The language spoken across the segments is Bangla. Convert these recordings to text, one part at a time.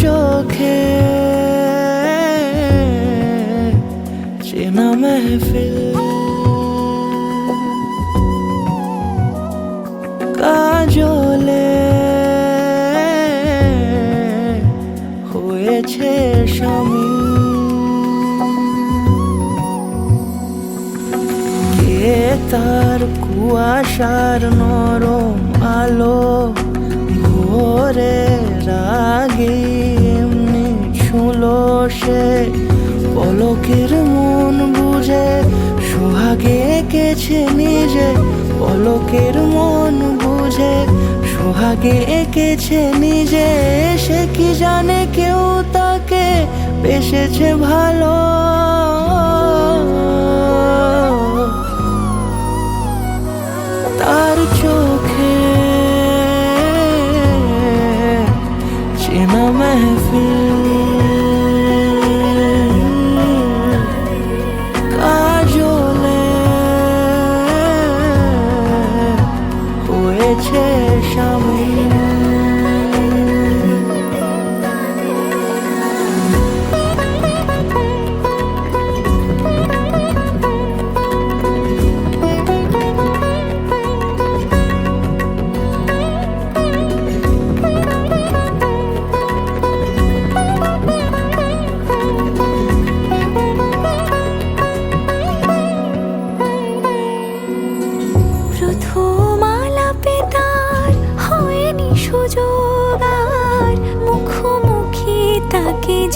চোখে চেনা মেহফিল। কাজলে হয়েছে স্বামী। তার কুয়াশার নরম আলো ভোরে রাগে এমনি ছুলো সে। পলকের মন বুঝে, সোহাগে এঁকেছে নিজে। পলকের মন বুঝে, সোহাগে এঁকেছে নিজে। সে কি জানে কেউ তাকে বেসেছে ভালো? চেনা মেহফিল কাজলে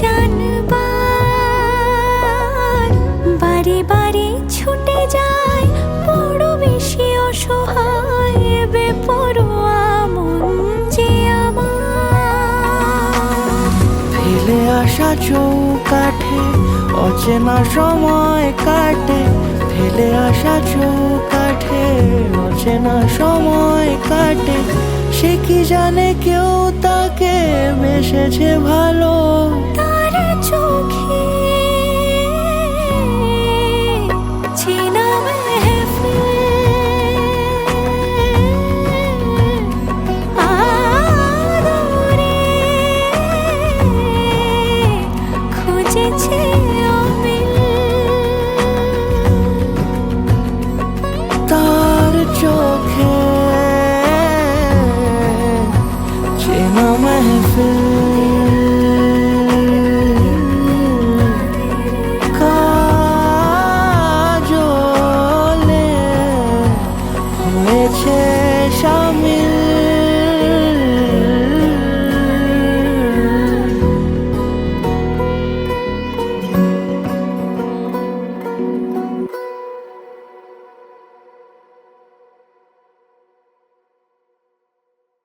জানবার। বারে বারে ছুটে যায় বেশি অসহায়, বেপরোয়া যে আমার। ফেলে আসা অচেনা সময় কাটে সে কি জানে কেউ তাকে বেসেছে ভালো? তার চোখে